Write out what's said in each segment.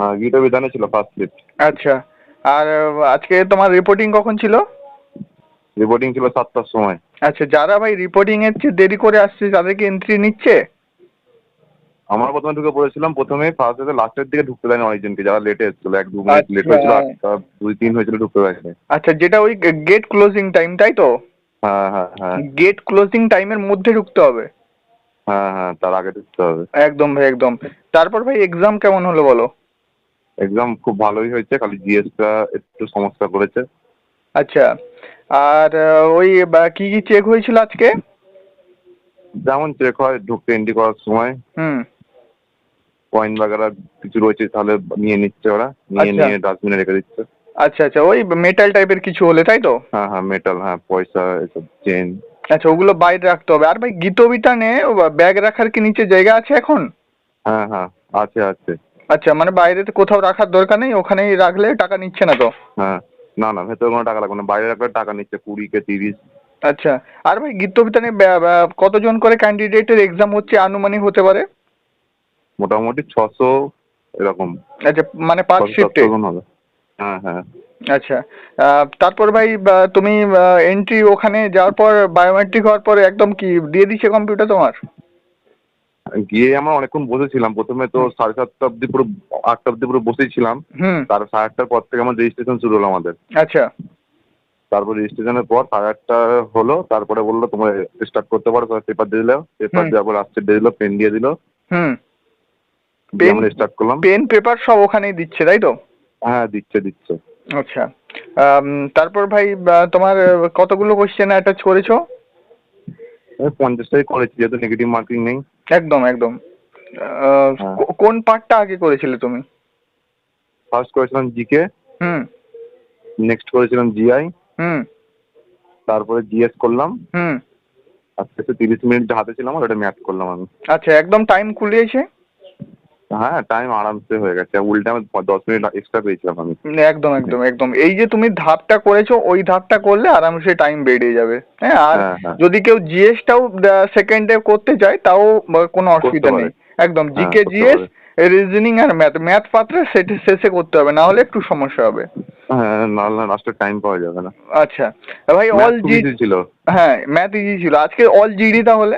হ্যাঁ গীত বিধানে ছিল ফার্স্ট লিফট আচ্ছা আর আজকে তোমার রিপোর্টিং কখন ছিল? রিপোর্টিং ছিল সাতটার সময়। আচ্ছা যারা ভাই রিপোর্টিং এর চেয়ে দেরি করে আসছে তাদেরকে এন্ট্রি নিচ্ছে? আমার প্রথমে ঢুকে পড়েছিলাম প্রথমে ফার্স্ট এসে লাস্টের দিকে ঢুকতে দেয়নি অনেকজনকে যারা লেটে এসেছিল এক দু মিনিট লেট হয়েছিল আচ্ছা। আটটা দুই তিন হয়েছিল ঢুকতে পারেনি আচ্ছা যেটা ওই গেট ক্লোজিং টাইম তাই তো? হ্যাঁ হ্যাঁ হ্যাঁ। গেট ক্লোজিং টাইমের মধ্যে ঢুকতে হবে। হ্যাঁ হ্যাঁ তার আগে ঢুকতে হবে। একদম ভাই একদম। তারপর ভাই এক্সাম কেমন হলো বলো? এক্সাম খুব ভালোই হয়েছে খালি জিএসটা একটু সমস্যা করেছে। আচ্ছা আর ওই কি কি চেক হয়েছিল আজকে? যেমন চেক হয় ঢুকতে এন্ট্রি করার সময়। হুম। কয়েন বাগেরা কিছু রয়েছে তাহলে নিয়ে নিচ্ছে ওরা। নিয়ে আচ্ছা। নিয়ে ডাস্টবিনে রেখে দিচ্ছে। আচ্ছা আচ্ছা ওই মেটাল টাইপের কিছু হলে তাই তো? হ্যাঁ হ্যাঁ মেটাল হ্যাঁ পয়সা এসব চেন আচ্ছা ওগুলো বাইরে রাখতে হবে। আর ভাই গীত বিতানে ব্যাগ রাখার কি নিচে জায়গা আছে এখন? হ্যাঁ হ্যাঁ আছে আছে। আচ্ছা মানে বাইরে তো কোথাও রাখার দরকার নেই ওখানেই রাখলে টাকা নিচ্ছে না তো? হ্যাঁ না না ভেতরে কোনো টাকা লাগবে না বাইরে রাখলে টাকা নিচ্ছে কুড়ি কে তিরিশ। আচ্ছা আর ভাই গীত বিতানে কতজন করে ক্যান্ডিডেটের এক্সাম হচ্ছে আনুমানিক হতে পারে? মোটামুটি ছশো এরকম। আচ্ছা মানে পাঁচ শিফটে হবে। হ্যাঁ হ্যাঁ। আচ্ছা তারপর ভাই তুমি এন্ট্রি ওখানে যাওয়ার পর বায়োমেট্রিক হওয়ার পর একদম কি দিয়ে দিচ্ছে কম্পিউটার তোমার? গিয়ে আমরা অনেকক্ষণ বসেছিলাম। প্রথমে তো সাড়ে সাতটা অব্দি পুরো আটটা অব্দি পুরো বসেছিলাম। তার সাড়ে আটটার পর থেকে আমার রেজিস্ট্রেশন শুরু হলো আমাদের। আচ্ছা। তারপর রেজিস্ট্রেশনের পর সাড়ে আটটা হলো তারপরে বলল তোমরা স্টার্ট করতে পারো পেপার দিয়ে দিলো পেপার। দেওয়ার পর আসছে দিয়ে দিলো পেন দিয়ে দিলো। আমরা স্টার্ট করলাম। পেন পেপার সব ওখানেই দিচ্ছে তাই তো? হ্যাঁ দিচ্ছে দিচ্ছে। আচ্ছা। তারপর ভাই তোমার কতগুলো কোশ্চেন অ্যাটাচ করেছ? পঞ্চাশটাই করেছি যেহেতু নেগেটিভ মার্কিং নেই। একদম একদম। হ্যাঁ। কোন পার্টটা আগে করেছিলে তুমি? ফার্স্ট করেছিলাম জিকে হুম। নেক্সট করেছিলাম জিআই হুম। তারপরে জিএস করলাম। হুম। আজকে তো তিরিশ মিনিট যা হাতে ছিলাম ওটা ম্যাথ করলাম আমি। আচ্ছা একদম টাইম কুলিয়েছে হ্যাঁ টাইম আরামসে হয়ে গেছে। উল্টে আমি দশ মিনিট এক্সট্রা পেয়েছিলাম আমি। একদম একদম একদম। এই যে তুমি ধাপটা করেছ ওই ধাপটা করলে আরামসে টাইম বেড়ে যাবে। হ্যাঁ আর হ্যাঁ, হ্যাঁ। যদি কেউ জিএসটাও সেকেন্ডে করতে চায় তাও কোনো অসুবিধা নেই। একদম জিকে জিএস রিজনিং আর ম্যাথ ম্যাথ পাত্রে সেটা শেষে করতে হবে না হলে একটু সমস্যা হবে। হ্যাঁ নাহলে লাস্টে টাইম পাওয়া যাবে না। আচ্ছা। ভাই অল জি ছিল। হ্যাঁ ম্যাথ ইজি ছিল। আজকে অল জিডি তাহলে?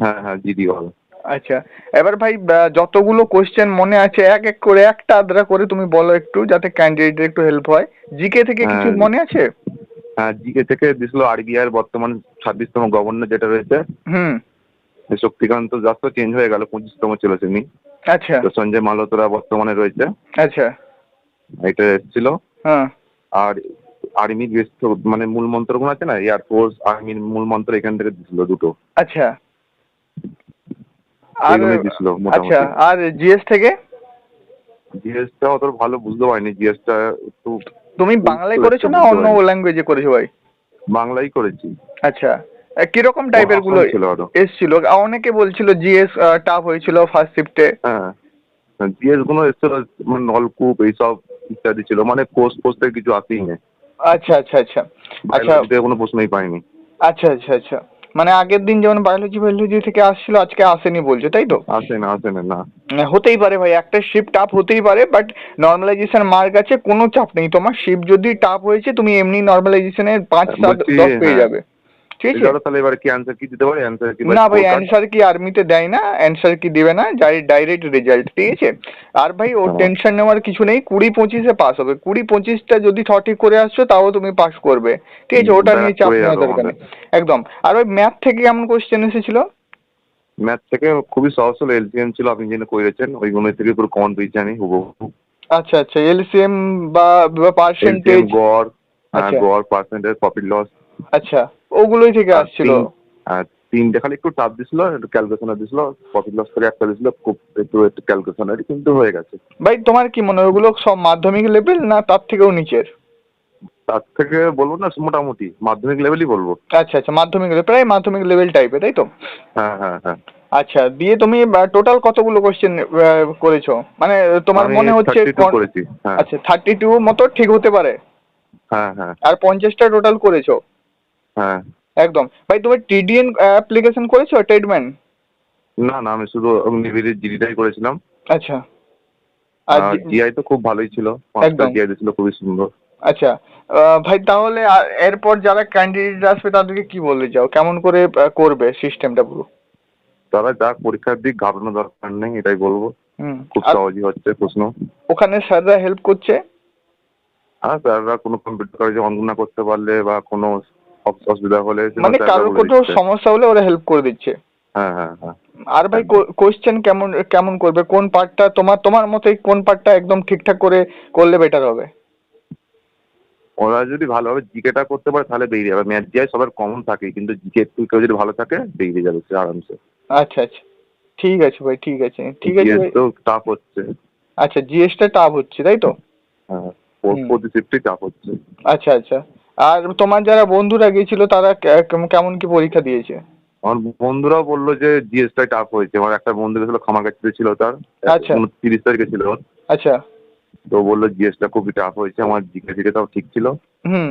হ্যাঁ হ্যাঁ জিডি হল আচ্ছা এবার ভাই যতগুলো কোশ্চেন মনে আছে এক এক করে একটা আধরা করে তুমি বলো একটু যাতে ক্যান্ডিডেটের একটু হেল্প হয়। জিকে থেকে কিছু হ্যাঁ। মনে আছে? হ্যাঁ জিকে থেকে দিছিল আরবিআই এর বর্তমান ছাব্বিশতম গভর্নর যেটা রয়েছে। হুম। শক্তিকান্ত দাস তো চেঞ্জ হয়ে গেল পঁচিশতম ছিল তিনি। আচ্ছা। তো সঞ্জয় মালহোত্রা বর্তমানে রয়েছে। আচ্ছা। এটা এসেছিল। হ্যাঁ। আর আর্মির মানে মূল মন্ত্রগুলো আছে না এয়ারফোর্স আর্মির মূল মন্ত্র এখান থেকে দিছিল দুটো। আচ্ছা। আর আচ্ছা আর জিএস থেকে? জিএসটা অত ভালো বুঝতে পারিনি। জিএসটা একটু তুমি বাংলায় করেছ না অন্য ল্যাঙ্গুয়েজে করেছ ভাই? বাংলাই করেছি। আচ্ছা কীরকম টাইপেরগুলো ছিল এসছিল? অনেকে বলছিল জিএস টাফ হয়েছিল ফার্স্ট শিফটে হ্যাঁ জিএসগুলো এসেছিল মানে নলকূপ এইসব ইত্যাদি ছিল মানে কোর্স কোর্স থেকে কিছু আসেই না আচ্ছা আচ্ছা আচ্ছা। আচ্ছা। কোনো প্রশ্নই পাইনি। আচ্ছা আচ্ছা আচ্ছা। মানে আগের দিন যেমন বায়োলজি বায়োলজি থেকে আসছিল আজকে আসেনি বলছো তাই তো? আসে না আসে না। না হতেই পারে ভাই একটা শিপ টাপ হতেই পারে বাট নর্মালাইজেশন মার্ক আছে কোনো চাপ নেই। তোমার শিপ যদি টাপ হয়েছে তুমি এমনি নর্মালাইজেশনের পাঁচ সাত দশ পেয়ে হ্যাঁ। যাবে। ঠিক আছে। তাহলে এবার কি অ্যান্সার কি দিতে পারি? অ্যান্সার কি না ভাই অ্যান্সার কি আর্মিতে দেয় না অ্যান্সার কি দিবে না যাই ডাইরেক্ট রেজাল্ট ঠিক আছে? আর ভাই ওর। টেনশন নেওয়ার কিছু নেই কুড়ি পঁচিশে পাস হবে। কুড়ি পঁচিশটা যদি সঠিক করে আসছো তাও তুমি পাস করবে। ঠিক আছে ওটা নিয়ে চাপ যাবে দরকার নেই। একদম। আর ওই ম্যাথ থেকে কেমন কোশ্চেন এসেছিল? ম্যাথ থেকে খুবই সহজ ছিল এলসিএম ছিল আপনি জেনে করেছেন ওইগুলো থেকে পুরো কমন পেয়েছি আমি হুবহু। আচ্ছা আচ্ছা এলসিএম বা পার্সেন্টেজ গড় হ্যাঁ, আচ্ছা। গড় পার্সেন্টেজ প্রফিট লস আচ্ছা। ওগুলোই থেকে আসছিল। হ্যাঁ তিনটে খালি একটু চাপ দিছিল একটু ক্যালকুলেশনে দিছিল প্রফিট লস করে একটা দিছিল খুব একটু একটু ক্যালকুলেশনারি কিন্তু হয়ে গেছে। ভাই তোমার কি মনে হয় ওগুলো সব মাধ্যমিক লেভেল না তার থেকেও নিচের? তার থেকে বলব না মোটামুটি মাধ্যমিক লেভেলই বলব। আচ্ছা আচ্ছা মাধ্যমিক লেভেল প্রায় মাধ্যমিক লেভেল টাইপের তাই তো? হ্যাঁ হ্যাঁ হ্যাঁ। আচ্ছা দিয়ে তুমি টোটাল কতগুলো কোশ্চেন করেছ? মানে তোমার মনে হচ্ছে 32 কোন- করেছি হ্যাঁ। আচ্ছা থার্টি টু মতো ঠিক হতে পারে? হ্যাঁ হ্যাঁ। আর পঞ্চাশটা টোটাল করেছ? হ্যাঁ। একদম। ভাই তুমি টিডিএন অ্যাপ্লিকেশন করেছ ট্রেডম্যান না না আমি শুধু নেভির জিডিটাই করেছিলাম। আচ্ছা। আর জিআই তো খুব ভালোই ছিল। পাঁচটা। জিআই ছিল খুবই সুন্দর। আচ্ছা। ভাই তাহলে এরপর যারা ক্যান্ডিডেট আসবে তাদেরকে কি বলতে চাও? কেমন করে করবে সিস্টেমটা পুরো? তারা যাক পরীক্ষার দিক ঘাবড়ানো দরকার নেই এটাই বলব। খুব সহজই হচ্ছে প্রশ্ন। ওখানে স্যাররা হেল্প করছে? হ্যাঁ স্যাররা কোনো কম্পিউটার কলেজে অঙ্ক না করতে পারলে বা কোনো অসুবিধা হলে মানে কারোর কোথাও সমস্যা হলে ওরা হেল্প করে দিচ্ছে। হ্যাঁ হ্যাঁ হ্যাঁ। আর ভাই কোশ্চেন কেমন কেমন করবে? কোন পার্টটা তোমার তোমার মতে কোন পার্টটা একদম ঠিকঠাক করে করলে বেটার হবে? ওরা যদি ভালোভাবে জিকেটা করতে পারে তাহলে বেরিয়ে যাবে। ম্যাথ জিআই সবার কমন থাকে কিন্তু জিকে একটু কেউ যদি ভালো থাকে বেরিয়ে যাবে সে আরামসে। আচ্ছা আচ্ছা। ঠিক আছে ভাই ঠিক আছে। ঠিক আছে ভাই। তো টাফ হচ্ছে। আচ্ছা জিএসটা টাফ হচ্ছে তাই তো? হ্যাঁ প্রতি শিফটে চাপ হচ্ছে। আচ্ছা আচ্ছা। আর তোমার যারা বন্ধুরা গিয়েছিল তারা কেমন কি পরীক্ষা দিয়েছে? আমার বন্ধুরাও বলল যে জিএসটাই টাফ হয়েছে। আমার একটা বন্ধু গেছিল খামারগাছিতে ছিল তার। আচ্ছা। তিরিশ তারিখে ছিল ওর। আচ্ছা। তো বলল জিএসটা খুবই টাফ হয়েছে আমার জিকে জিকে তাও ঠিক ছিল। হুম।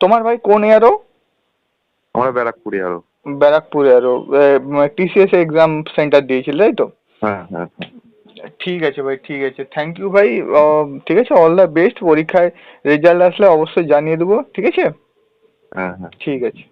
তোমার ভাই কোন ইয়ারও? আমরা ব্যারাকপুরে আরও ব্যারাকপুরে আরও টিসিএস এক্সাম সেন্টার দিয়েছিল তাই তো? হ্যাঁ হ্যাঁ হ্যাঁ। ঠিক আছে ভাই ঠিক আছে। থ্যাংক ইউ ভাই। ঠিক আছে অল দ্য বেস্ট পরীক্ষায় রেজাল্ট আসলে অবশ্যই জানিয়ে দেবো ঠিক আছে? হ্যাঁ হ্যাঁ। ঠিক আছে।